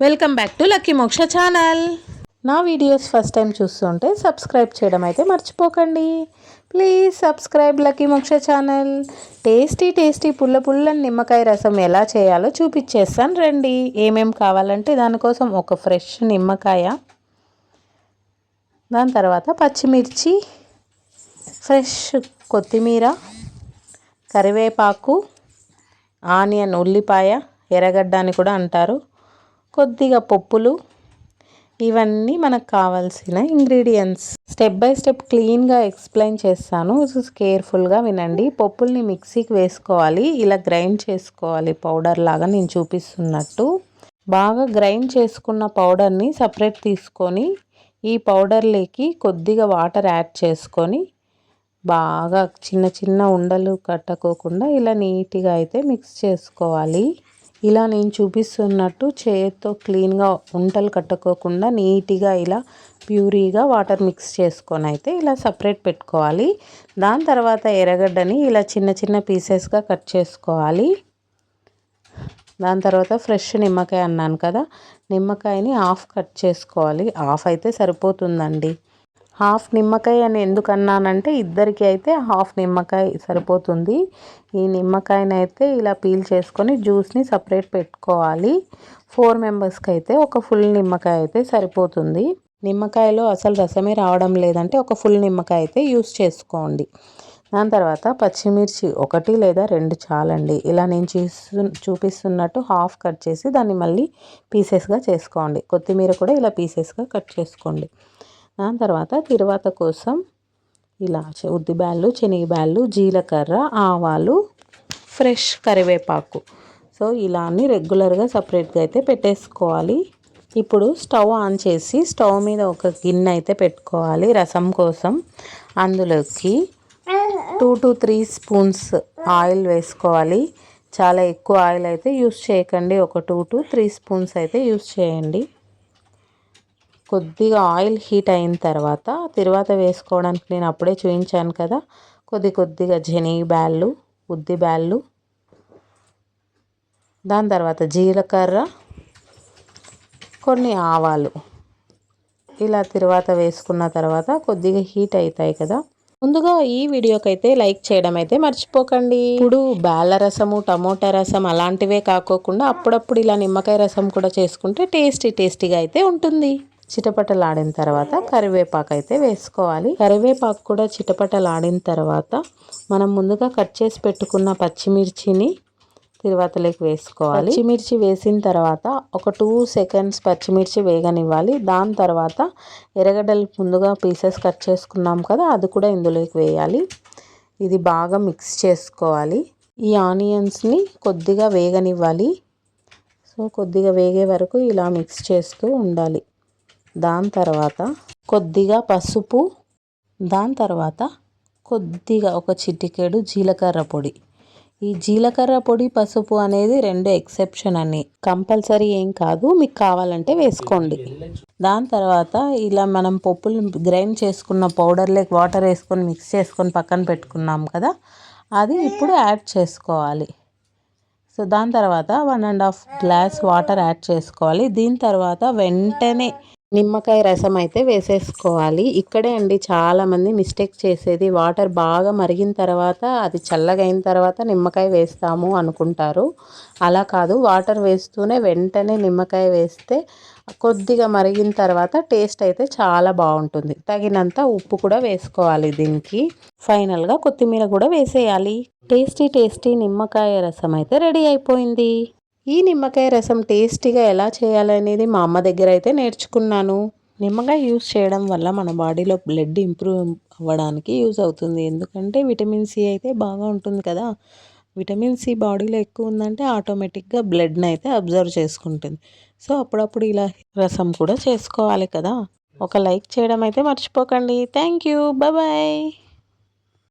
Welcome back to lucky Moksha channel. నా videos first time చూస్తుంటే subscribe చేయడం అయితే మర్చిపోకండి. Please subscribe lucky Moksha channel. Tasty tasty పుల్ల పుల్ల నిమ్మకాయ రసం ఎలా చేయాలో చూపించేస్తాను రండి. ఏమేం కావాలంటే దానికోసం ఒక ఫ్రెష్ నిమ్మకాయ దాని తర్వాత పచ్చిమిర్చి ఫ్రెష్ కొత్తిమీర కరివేపాకు ఆనియన్ ఉల్లిపాయ ఎర్రగడ్డ అని కూడా అంటారు. కొద్దిగా పప్పులు ఇవన్నీ మనకు కావాల్సిన ఇంగ్రీడియంట్స్. స్టెప్ బై స్టెప్ క్లీన్గా ఎక్స్ప్లెయిన్ చేస్తాను. కేర్ఫుల్గా వినండి. పప్పుల్ని మిక్సీకి వేసుకోవాలి. ఇలా గ్రైండ్ చేసుకోవాలి. పౌడర్ లాగా నేను చూపిస్తున్నట్టు. బాగా గ్రైండ్ చేసుకున్న పౌడర్ని సపరేట్ తీసుకొని ఈ పౌడర్లోకి కొద్దిగా వాటర్ యాడ్ చేసుకొని బాగా చిన్న చిన్న ఉండలు కట్టుకోకుండా ఇలా నీట్గా అయితే మిక్స్ చేసుకోవాలి. ఇలా నేను చూపిస్తున్నట్టు చేతితో క్లీన్గా ఉంటలు కట్టుకోకుండా నీట్గా ఇలా ప్యూరీగా వాటర్ మిక్స్ చేసుకొని అయితే ఇలా సపరేట్ పెట్టుకోవాలి. దాని తర్వాత ఎర్రగడ్డని ఇలా చిన్న చిన్న పీసెస్గా కట్ చేసుకోవాలి. దాని తర్వాత ఫ్రెష్ నిమ్మకాయ అన్నాను కదా నిమ్మకాయని హాఫ్ కట్ చేసుకోవాలి. హాఫ్ అయితే సరిపోతుందండి. హాఫ్ నిమ్మకాయ అని ఎందుకు అన్నానంటే ఇద్దరికి అయితే హాఫ్ నిమ్మకాయ సరిపోతుంది. ఈ నిమ్మకాయనైతే ఇలా పీల్ చేసుకొని జ్యూస్ని సపరేట్ పెట్టుకోవాలి. ఫోర్ మెంబర్స్కి అయితే ఒక ఫుల్ నిమ్మకాయ అయితే సరిపోతుంది. నిమ్మకాయలో అసలు రసమే రావడం లేదంటే ఒక ఫుల్ నిమ్మకాయ అయితే యూస్ చేసుకోండి. దాని తర్వాత పచ్చిమిర్చి ఒకటి లేదా రెండు చాలండి. ఇలా నేను చూస్తు చూపిస్తున్నట్టు హాఫ్ కట్ చేసి దాన్ని మళ్ళీ పీసెస్గా చేసుకోండి. కొత్తిమీర కూడా ఇలా పీసెస్గా కట్ చేసుకోండి. దాని తర్వాత తిరువాత కోసం ఇలా ఉద్దిబ్యాళ్ళు శనగబ్యాళ్ళు జీలకర్ర ఆవాలు ఫ్రెష్ కరివేపాకు. సో ఇలా అన్ని రెగ్యులర్గా సపరేట్గా అయితే పెట్టేసుకోవాలి. ఇప్పుడు స్టవ్ ఆన్ చేసి స్టవ్ మీద ఒక గిన్నె అయితే పెట్టుకోవాలి రసం కోసం. అందులోకి two to three spoons oil వేసుకోవాలి. చాలా ఎక్కువ ఆయిల్ అయితే యూస్ చేయకండి. ఒక టూ టు త్రీ స్పూన్స్ అయితే యూస్ చేయండి. కొద్దిగా ఆయిల్ హీట్ అయిన తర్వాత తర్వాత వేసుకోవడానికి నేను అప్పుడే చూపించాను కదా కొద్ది కొద్దిగా జని బ్యాళ్ళు ఉద్ది బ్యాళ్ళు దాని తర్వాత జీలకర్ర కొన్ని ఆవాలు. ఇలా తర్వాత వేసుకున్న తర్వాత కొద్దిగా హీట్ అవుతాయి కదా. ముందుగా ఈ వీడియోకి అయితే లైక్ చేయడం అయితే మర్చిపోకండి. ఇప్పుడు బాల రసము టమోటా రసం అలాంటివే కాకోకుండా అప్పుడప్పుడు ఇలా నిమ్మకాయ రసం కూడా చేసుకుంటే టేస్టీ టేస్టీగా అయితే ఉంటుంది. చిటపటలాడిన తర్వాత కరివేపాకు అయితే వేసుకోవాలి. కరివేపాకు కూడా చిటపటలాడిన తర్వాత మనం ముందుగా కట్ చేసి పెట్టుకున్న పచ్చిమిర్చిని తిరువాతలోకి వేసుకోవాలి. పచ్చిమిర్చి వేసిన తర్వాత ఒక టూ సెకండ్స్ పచ్చిమిర్చి వేగనివ్వాలి. దాని తర్వాత ఎర్రగడ్డలు ముందుగా పీసెస్ కట్ చేసుకున్నాం కదా అది కూడా ఇందులోకి వేయాలి. ఇది బాగా మిక్స్ చేసుకోవాలి. ఈ ఆనియన్స్ని కొద్దిగా వేగనివ్వాలి. సో కొద్దిగా వేగే వరకు ఇలా మిక్స్ చేస్తూ ఉండాలి. దాని తర్వాత కొద్దిగా పసుపు దాని తర్వాత కొద్దిగా ఒక చిటికెడు జీలకర్ర పొడి. ఈ జీలకర్ర పొడి పసుపు అనేది రెండు ఎక్సెప్షన్ అని. కంపల్సరీ ఏం కాదు మీకు కావాలంటే వేసుకోండి. దాని తర్వాత ఇలా మనం పప్పులు గ్రైండ్ చేసుకున్న పౌడర్లోకి వాటర్ వేసుకొని మిక్స్ చేసుకొని పక్కన పెట్టుకున్నాం కదా అది ఇప్పుడు యాడ్ చేసుకోవాలి. సో దాని తర్వాత one and half glass water add చేసుకోవాలి. దీని తర్వాత వెంటనే నిమ్మకాయ రసం అయితే వేసేసుకోవాలి. ఇక్కడే అండి చాలామంది మిస్టేక్ చేసేది. వాటర్ బాగా మరిగిన తర్వాత అది చల్లగైన తర్వాత నిమ్మకాయ వేస్తాము అనుకుంటారు. అలా కాదు. వాటర్ వేస్తూనే వెంటనే నిమ్మకాయ వేస్తే కొద్దిగా మరిగిన తర్వాత టేస్ట్ అయితే చాలా బాగుంటుంది. తగినంత ఉప్పు కూడా వేసుకోవాలి దీనికి. ఫైనల్గా కొత్తిమీర కూడా వేసేయాలి. టేస్టీ టేస్టీ నిమ్మకాయ రసం అయితే రెడీ అయిపోయింది. ఈ నిమ్మకాయ రసం టేస్టీగా ఎలా చేయాలనేది మా అమ్మ దగ్గర అయితే నేర్చుకున్నాను. నిమ్మకాయ యూస్ చేయడం వల్ల మన బాడీలో బ్లడ్ ఇంప్రూవ్ అవ్వడానికి యూజ్ అవుతుంది. ఎందుకంటే విటమిన్ సి అయితే బాగా ఉంటుంది కదా. విటమిన్ సి బాడీలో ఎక్కువ ఉందంటే ఆటోమేటిక్గా బ్లడ్ని అయితే అబ్జర్వ్ చేసుకుంటుంది. సో అప్పుడప్పుడు ఇలా రసం కూడా చేసుకోవాలి కదా. ఒక లైక్ చేయడం అయితే మర్చిపోకండి. Thank you. బాయ్.